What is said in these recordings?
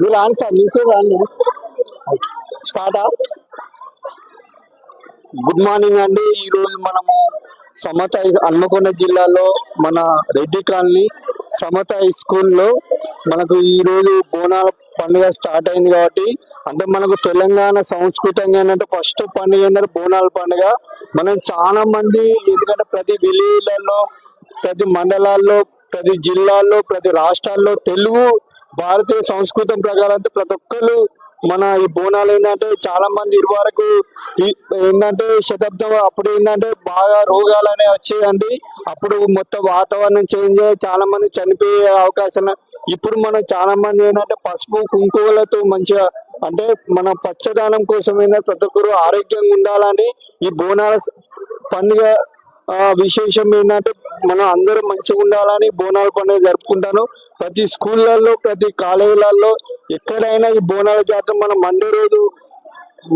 మీరు రాండి సార్ మీ పేరు స్టార్టా గుడ్ మార్నింగ్ అండి. ఈరోజు మనము సమత హై- హన్మకొండ జిల్లాలో మన రెడ్డి కాలనీ సమత హై స్కూల్లో మనకు ఈరోజు బోనాల పండుగ స్టార్ట్ అయింది కాబట్టి అంటే మనకు తెలంగాణ సంస్కృతంగా ఏంటంటే ఫస్ట్ పండుగ ఏంటంటే బోనాల పండుగ. మనం చాలా మంది ఎందుకంటే ప్రతి విలేజ్లలో ప్రతి మండలాల్లో ప్రతి జిల్లాల్లో ప్రతి రాష్ట్రాల్లో తెలుగు భారతీయ సంస్కృతం ప్రకారం అంటే ప్రతి ఒక్కరు మన ఈ బోనాలు ఏంటంటే చాలా మంది ఇరువరకు ఈ- ఏంటంటే శతాబ్దం అప్పుడు ఏంటంటే బాగా రోగాలు అనేవి వచ్చేయండి. అప్పుడు మొత్తం వాతావరణం చేంజ్ అయ్యి చాలా మంది చనిపోయే అవకాశం ఇప్పుడు మనం చాలా మంది ఏంటంటే పసుపు కుంకుమలతో మంచిగా అంటే మన పచ్చదానం కోసం ఏంటంటే ప్రతి ఒక్కరు ఆరోగ్యంగా ఉండాలని ఈ బోనాల పండుగ విశేషం ఏంటంటే మనం అందరం మంచిగా ఉండాలని బోనాల పండుగ జరుపుకుంటాను. ప్రతి స్కూళ్ళల్లో ప్రతి కాలేజీలలో ఎక్కడైనా ఈ బోనాల జాతర మనం మండే రోజు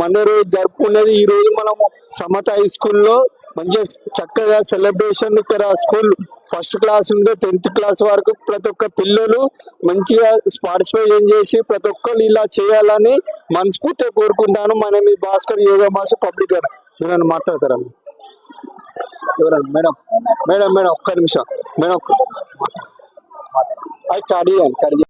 మండే రోజు జరుపుకునేది. ఈ రోజు మనము సమత హై స్కూల్లో మంచిగా చక్కగా సెలబ్రేషన్ ఇక్కడ స్కూల్ ఫస్ట్ క్లాస్ నుండి టెన్త్ క్లాస్ వరకు ప్రతి ఒక్క పిల్లలు మంచిగా పార్టిసిపేషన్ చేసి ప్రతి ఒక్కరు ఇలా చేయాలని మనస్ఫూర్తిగా కోరుకుంటాను. మన మీ భాస్కర్ యోగా మాస్ పబ్లిక్ మీరు మాట్లాడతారా? ఎవరన్నా మేడం మేడం మేడం ఒక్క నిమిషం మేడం అది కట్ చేయండి